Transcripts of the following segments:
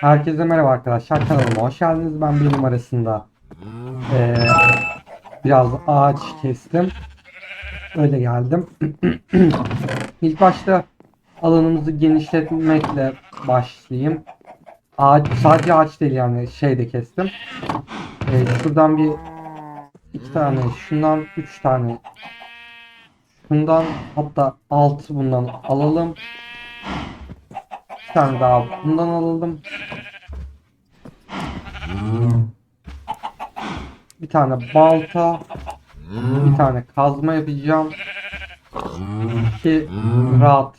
Herkese merhaba arkadaşlar kanalıma hoş geldiniz. Ben bir numarasında eee, biraz ağaç kestim. Öyle geldim. İlk başta alanımızı genişletmekle başlayayım. Ağaç, sadece ağaç değil yani şey de kestim. Eee, şuradan bir iki tane, şundan üç tane, şundan hatta altı bundan alalım. Bir tane daha bundan alalım. Bir tane balta, bir tane kazma yapacağım ki rahat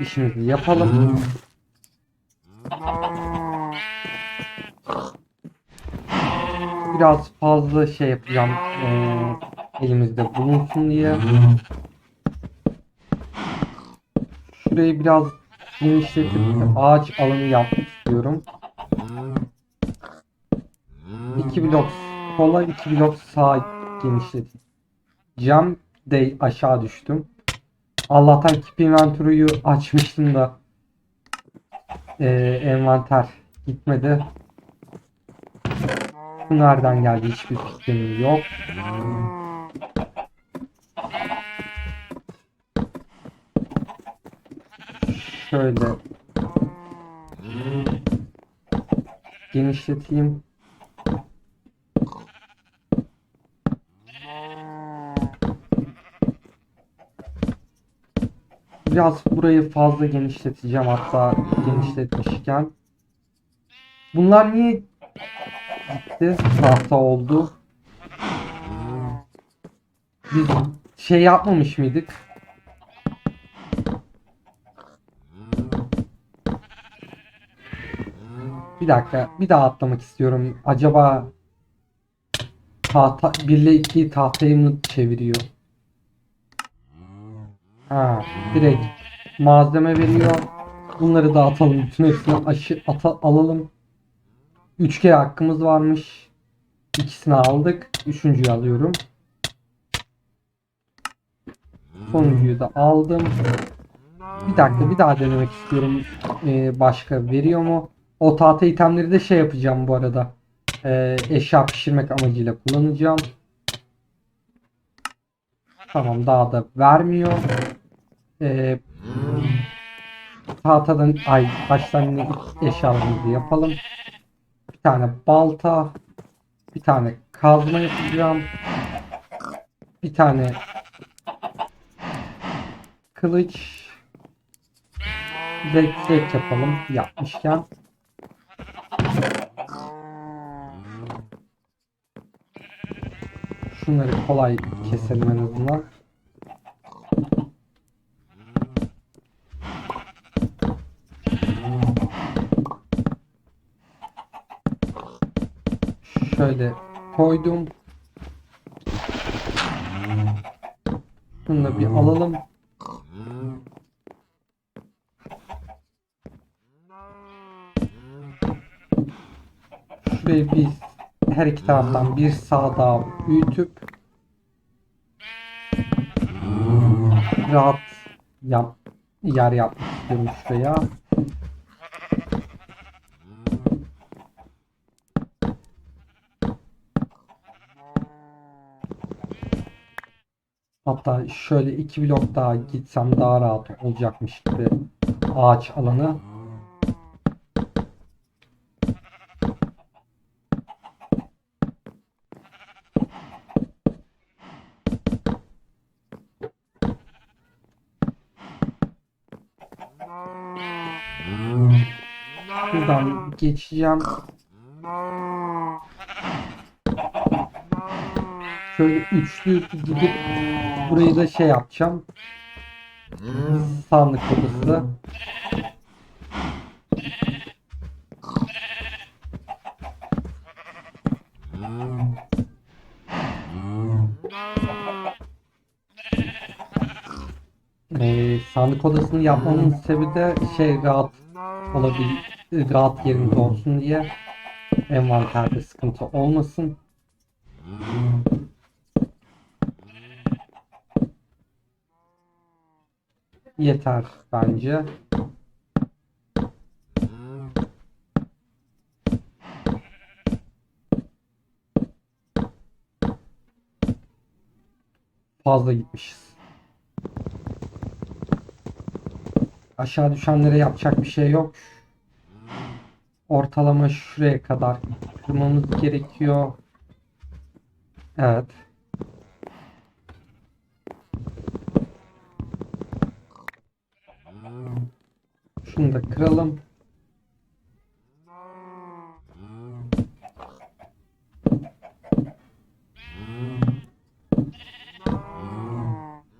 işimizi yapalım. Biraz fazla şey yapacağım elimizde bulunsun diye. Şurayı biraz genişletip ağaç alanı yapmak istiyorum. 2 blok sola 2 blok sağa genişleteceğim de aşağı düştüm. Allah'tan Keep Inventory'yu açmıştım da eee, envanter gitmedi. Bu nereden geldi hiçbir fikrim yok. Şöyle genişleteyim. Biraz burayı fazla genişleteceğim hatta genişletmişken. Bunlar niye gitti? Tahta oldu. Biz şey yapmamış mıydık? Bir dakika, bir daha atlamak istiyorum. Acaba tahta 1 ile 2'yi tahtayı mı çeviriyor? Ha, direkt malzeme veriyor. Bunları da atalım. Bütün hepsini aşı, ata, alalım. 3 kere hakkımız varmış. İkisini aldık. Üçüncüyü alıyorum. Sonuncuyu da aldım. Bir dakika bir daha denemek istiyorum. Ee, başka veriyor mu? O tahta itemleri de şey yapacağım bu arada. Ee, eşya pişirmek amacıyla kullanacağım. Tamam daha da vermiyor. Ee, tahtadan ay baştan yine eşyalarımızı yapalım. Bir tane balta, bir tane kazma yapacağım. Bir tane kılıç zek zek yapalım yapmışken. Şunları kolay keselim en azından. Şöyle koydum. Bunu da bir alalım. Şurayı bir her iki taraftan bir sağ daha büyütüp rahat yap yer yapmak istiyorum şuraya. Hatta şöyle iki blok daha gitsem daha rahat olacakmış gibi ağaç alanı. Buradan geçeceğim. Şöyle üçlü gidip burayı da şey yapacağım. Sandık odası. Ee, sandık odasını yapmamın sebebi de şey rahat olabil rahat yerinde olsun diye envanterde sıkıntı olmasın. Yeter bence. Fazla gitmişiz. Aşağı düşenlere yapacak bir şey yok. Ortalama şuraya kadar kırmamız gerekiyor. Evet. Şunu da kıralım.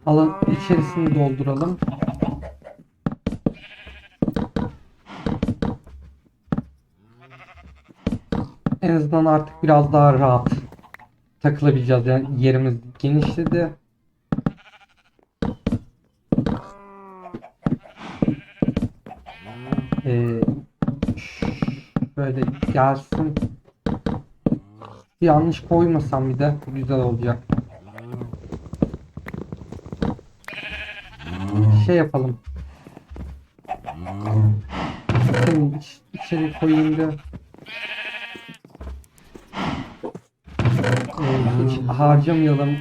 Alan içerisini dolduralım. Azından artık biraz daha rahat takılabileceğiz. Yani yerimiz genişledi. Ee, şöyle gelsin. Yanlış koymasam bir de güzel olacak. Şey yapalım. Şimdi iç- içeri koyayım da. Hiç harcamayalım.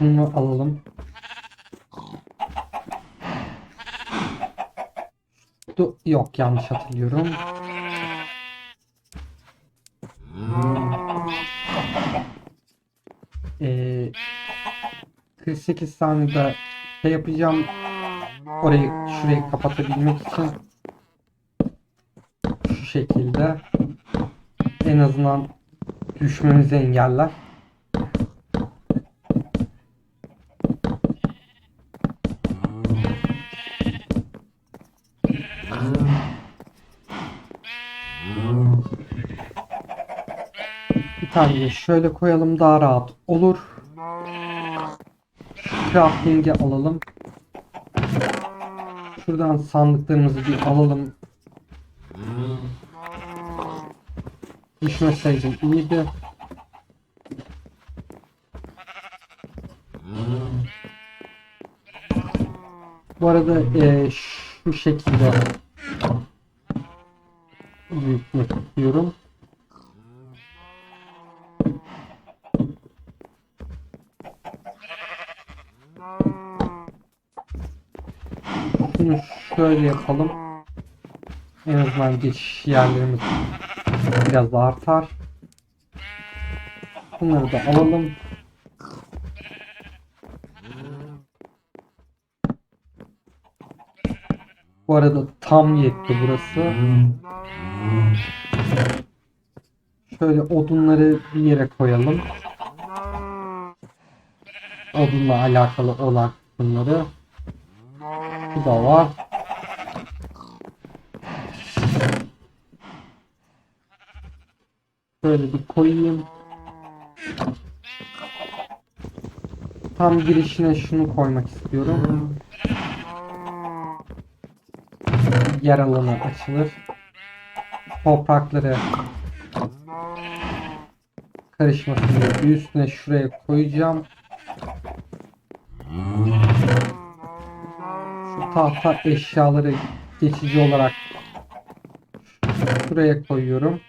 Bunu alalım. Du- Yok yanlış hatırlıyorum. Ee, 48 saniyede şey yapacağım. Orayı şurayı kapatabilmek için şu şekilde en azından düşmemizi engeller. Bir tane şöyle koyalım daha rahat olur. Crafting'i alalım. Şuradan sandıklarımızı bir alalım. Düşmeseydim iyiydi. Bu arada eee, şu şekilde büyütmek istiyorum. Şunu şöyle yapalım. En azından geçiş yerlerimiz biraz daha artar. Bunları da alalım. Bu arada tam yetti burası. Şöyle odunları bir yere koyalım. Odunla alakalı olan bunları. Bu da var. Şöyle bir koyayım. Tam girişine şunu koymak istiyorum. Yer alanı açılır. Toprakları karışmasın diye bir üstüne şuraya koyacağım. Şu tahta eşyaları geçici olarak şuraya koyuyorum.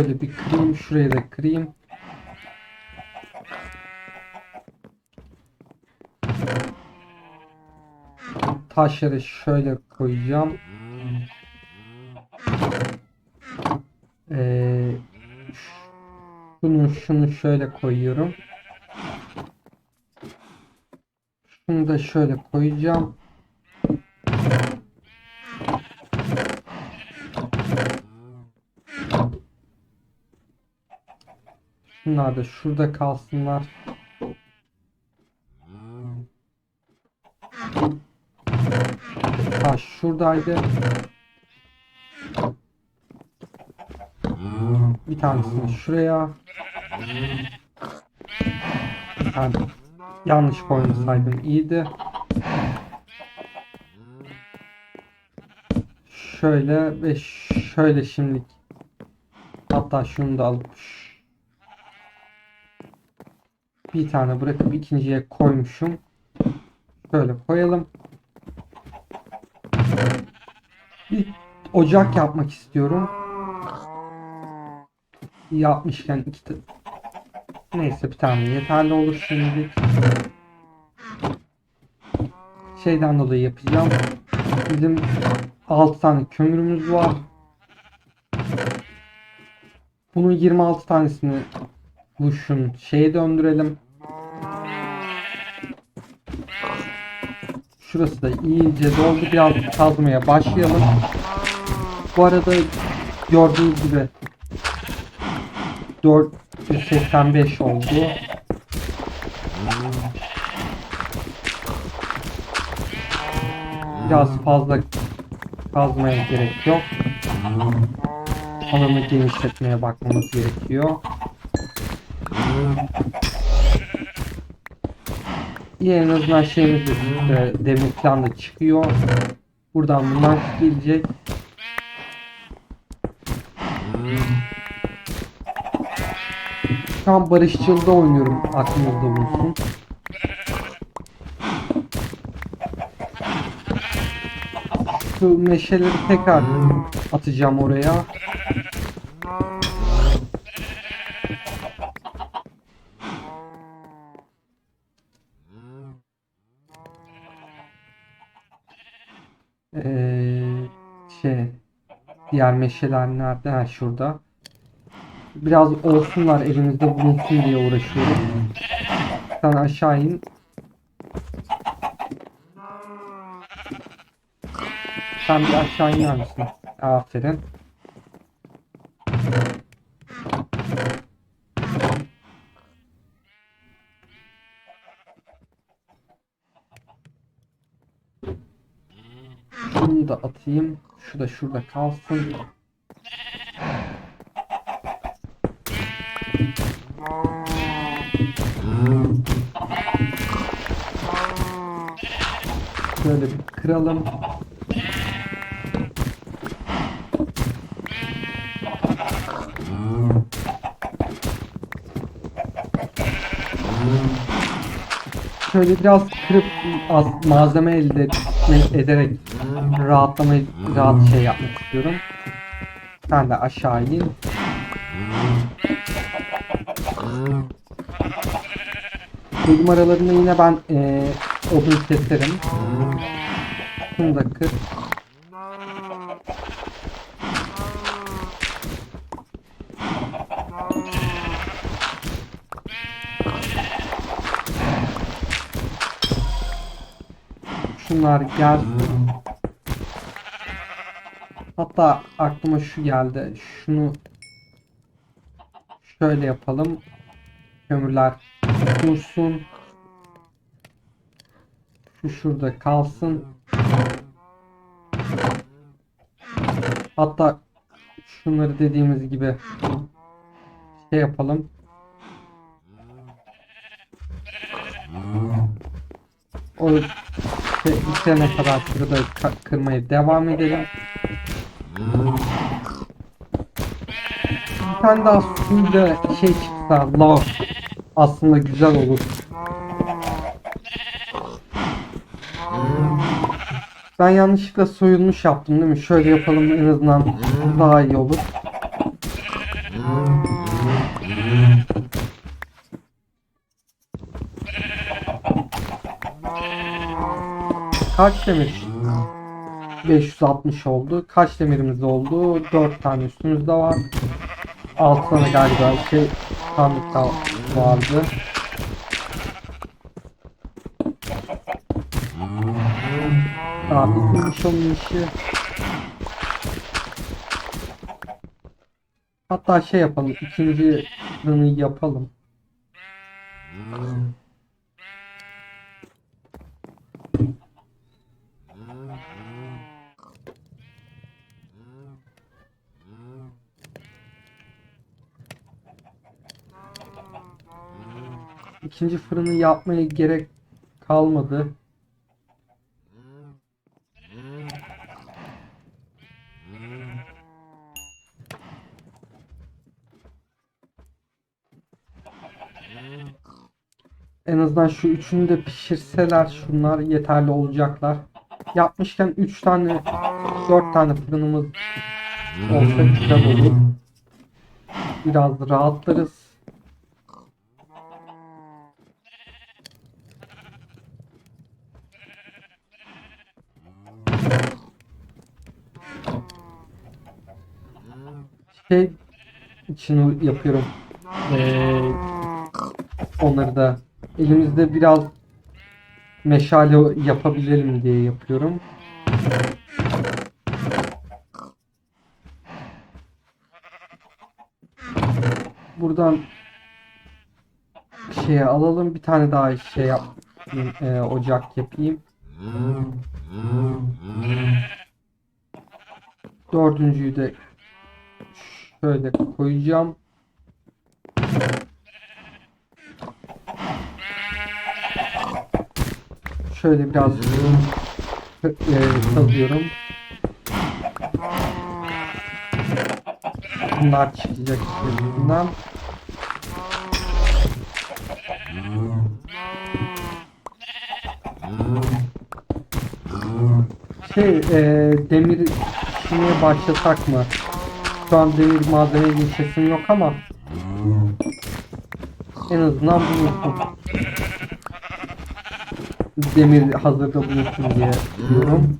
Şöyle bir kırayım, şuraya da kırayım. Taşları şöyle koyacağım. Ee, şunu şunu şöyle koyuyorum. Şunu da şöyle koyacağım. Şunlar da şurada kalsınlar. Taş şuradaydı. Bir tanesini şuraya. Tane yanlış koymasaydım iyiydi. Şöyle ve şöyle şimdilik. Hatta şunu da alıp bir tane bırakıp ikinciye koymuşum. Şöyle koyalım. Bir ocak yapmak istiyorum. Yapmışken iki ta- Neyse bir tane yeterli olur şimdi. Şeyden dolayı yapacağım. Bizim 6 tane kömürümüz var. Bunun 26 tanesini bu şun şeye döndürelim. Şurası da iyice doldu. Biraz kazmaya başlayalım. Bu arada gördüğünüz gibi 485 oldu. Biraz fazla kazmaya gerek yok. Alanı genişletmeye bakmamız gerekiyor. İyi en azından şeyimiz de demir falan da çıkıyor. Buradan bunlar gelecek. An barışçılda oynuyorum aklınızda bulunsun. Şu meşeleri tekrar atacağım oraya. Ee, şey diğer meşeler nerede? Ha, şurada. Biraz olsunlar elimizde bulunsun diye uğraşıyorum. Sen aşağı in. Sen bir aşağı iner misin? Aferin. Şunu da atayım. Şu da şurada kalsın. Şöyle bir kıralım. Şöyle biraz kırıp az malzeme elde ederek rahatlamayı rahat şey yapmak istiyorum. Sen de aşağı in. Bölüm aralarında yine ben eee odun keserim. Şunu da kır. Şunlar gelsin. Hatta aklıma şu geldi. Şunu şöyle yapalım. Kömürler dursun. Şu şurada kalsın. Hatta şunları dediğimiz gibi şey yapalım. O şey, bitene kadar şurada kırmaya devam edelim. Bir tane daha suyla şey çıksa lav aslında güzel olur. Ben yanlışlıkla soyulmuş yaptım değil mi? Şöyle yapalım en azından daha iyi olur. Kaç demir? 560 oldu. Kaç demirimiz oldu? 4 tane üstümüzde var. 6 tane galiba şey sandıkta vardı. Daha bitmemiş onun işi. Hatta şey yapalım. ikinci yapalım. İkinci fırını yapmaya gerek kalmadı. En azından şu üçünü de pişirseler şunlar yeterli olacaklar. Yapmışken 3 tane 4 tane fırınımız olsa güzel olur. Biraz rahatlarız. Şey için yapıyorum. Ee, onları da elimizde biraz meşale yapabilelim diye yapıyorum. Buradan şeye alalım. Bir tane daha şey yap, e, ocak yapayım. Dördüncüyü de şöyle koyacağım. Şöyle biraz e, kazıyorum. Bunlar çıkacak içerisinden. Şey, e, demir işine başlasak mı? Şu an demir malzeme geçesim yok ama en azından bulunsun. Demir hazırda bulunsun diye diyorum.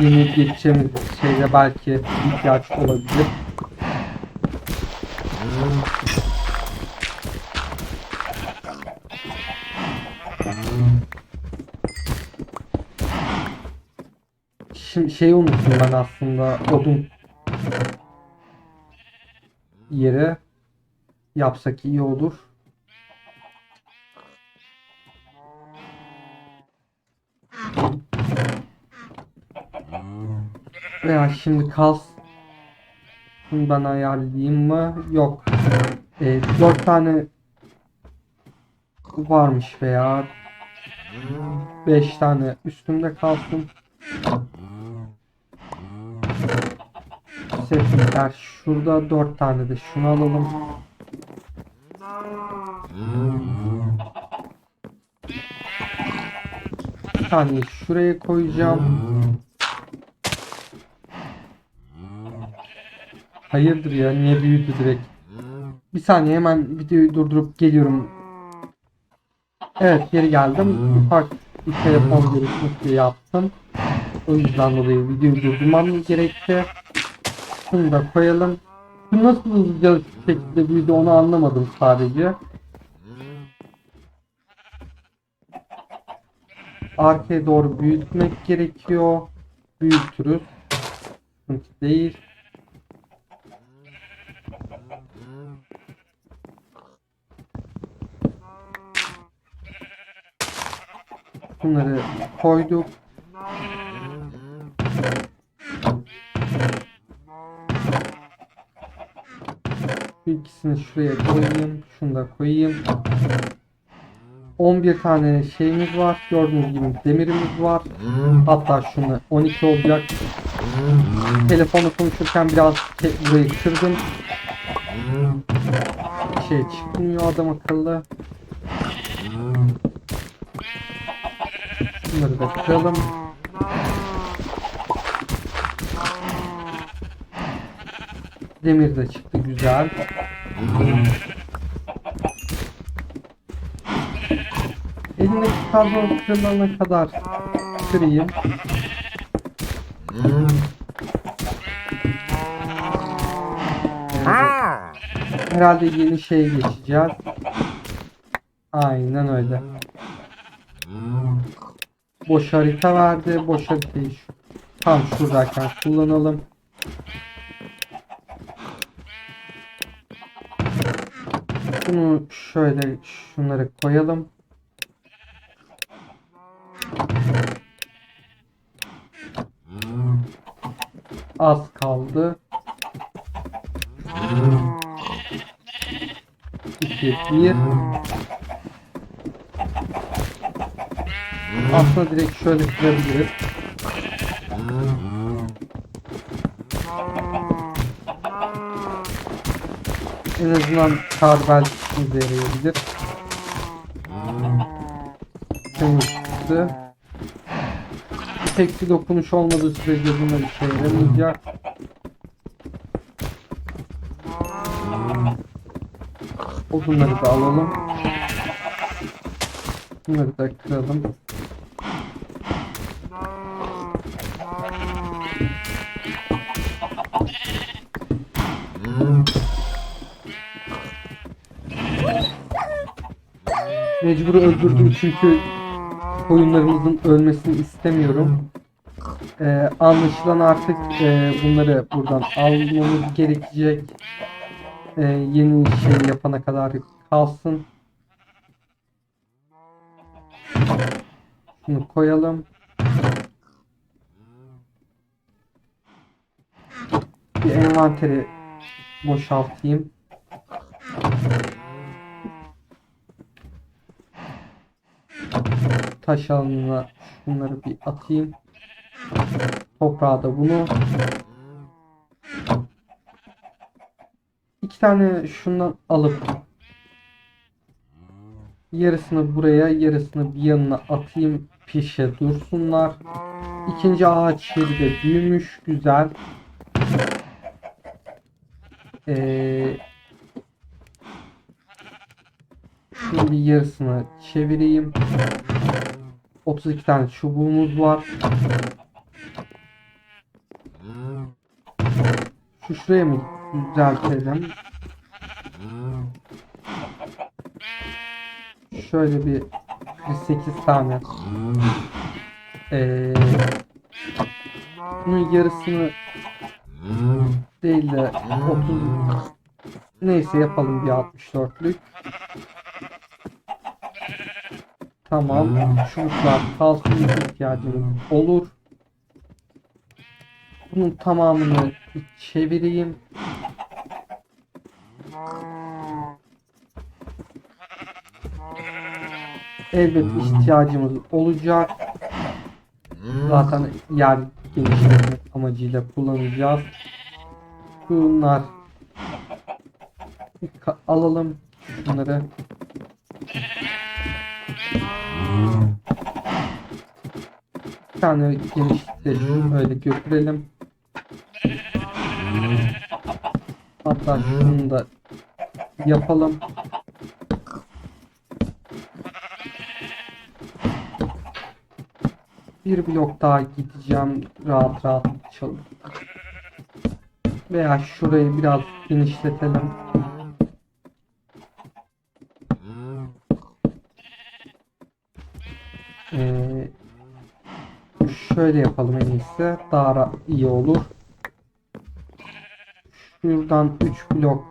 Yeni geçeceğimiz şeyde belki ihtiyaç olabilir. Şimdi şeyi unuttum ben aslında odun yere yapsak iyi olur. Veya şimdi kals Bunu ben ayarlayayım mı? Yok. Ee, 4 tane varmış veya 5 tane üstümde kalsın. Setlikler şurada 4 tane de şunu alalım. Bir tane şuraya koyacağım. Hayırdır ya niye büyüdü direkt? Bir saniye hemen videoyu durdurup geliyorum. Evet geri geldim. Ufak bir telefon görüşmesi yaptım. O yüzden dolayı videoyu durdurmam gerekti. Şunu da koyalım. Bu nasıl hızlıca bir şekilde büyüdü onu anlamadım sadece. Arkaya doğru büyütmek gerekiyor. Büyütürüz. Sıkıntı değil. Bunları koyduk. Şu şuraya koyayım. Şunu da koyayım. 11 tane şeyimiz var. Gördüğünüz gibi demirimiz var. Hatta şunu 12 olacak. Telefonu konuşurken biraz burayı kırdım. Şey çıkmıyor adam akıllı. Bunları da kıralım. Demir de çıktı güzel. Elimdeki karbon kırılana kadar kırayım. Herhalde yeni şeye geçeceğiz. Aynen öyle. Boş harita verdi. Boş haritayı şu, tam şuradayken kullanalım. Bunu şöyle şunları koyalım. Az kaldı. 2 1 Aslında direkt şöyle kırabiliriz. En azından kar belki işimize yarayabilir. Temiz çıktı. tek bir dokunuş olmadığı sürece bunlar işe yaramayacak. Odunları da alalım. Bunları da kıralım. Mecbur öldürdüm çünkü koyunlarımızın ölmesini istemiyorum. Ee, anlaşılan artık e, bunları buradan almamız gerekecek. Ee, yeni şey yapana kadar kalsın. Şunu koyalım. Bir envanteri boşaltayım. Taş alanına şunları bir atayım. Toprağa da bunu. İki tane şundan alıp yarısını buraya yarısını bir yanına atayım pişe dursunlar. İkinci ağaç yeri de büyümüş güzel. Ee, şunun bir yarısını çevireyim. 32 tane çubuğumuz var. Şu şuraya mı düzeltelim? Şöyle bir 48 tane. Ee, bunun yarısını değil de 30 neyse yapalım bir 64'lük. Tamam. Çubuklar kalsın ihtiyacımız olur. Bunun tamamını bir çevireyim. Elbet ihtiyacımız olacak. Zaten yer genişletmek amacıyla kullanacağız. Bunlar alalım şunları. Bir tane genişlikte öyle götürelim. Hatta şunu da yapalım. Bir blok daha gideceğim rahat rahat çalın. Veya şurayı biraz genişletelim. Ee, şöyle yapalım en iyisi. Daha iyi olur. Şuradan 3 blok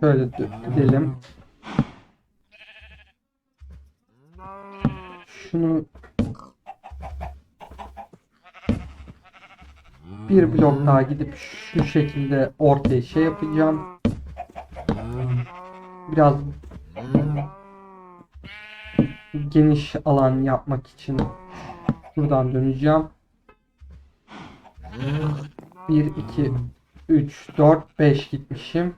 şöyle gidelim. Şunu bir blok daha gidip şu şekilde ortaya şey yapacağım. Biraz geniş alan yapmak için buradan döneceğim. 1 2 3 4 5 gitmişim.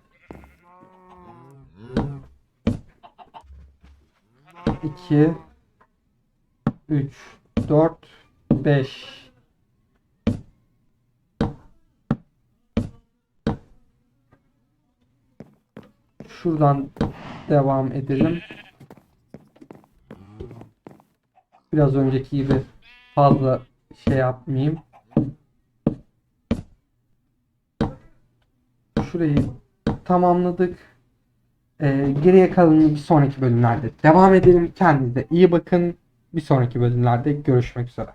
2 3 4 5 Şuradan devam edelim. Biraz önceki gibi fazla şey yapmayayım. Şurayı tamamladık. Ee, geriye kalanını bir sonraki bölümlerde devam edelim. Kendinize iyi bakın. Bir sonraki bölümlerde görüşmek üzere.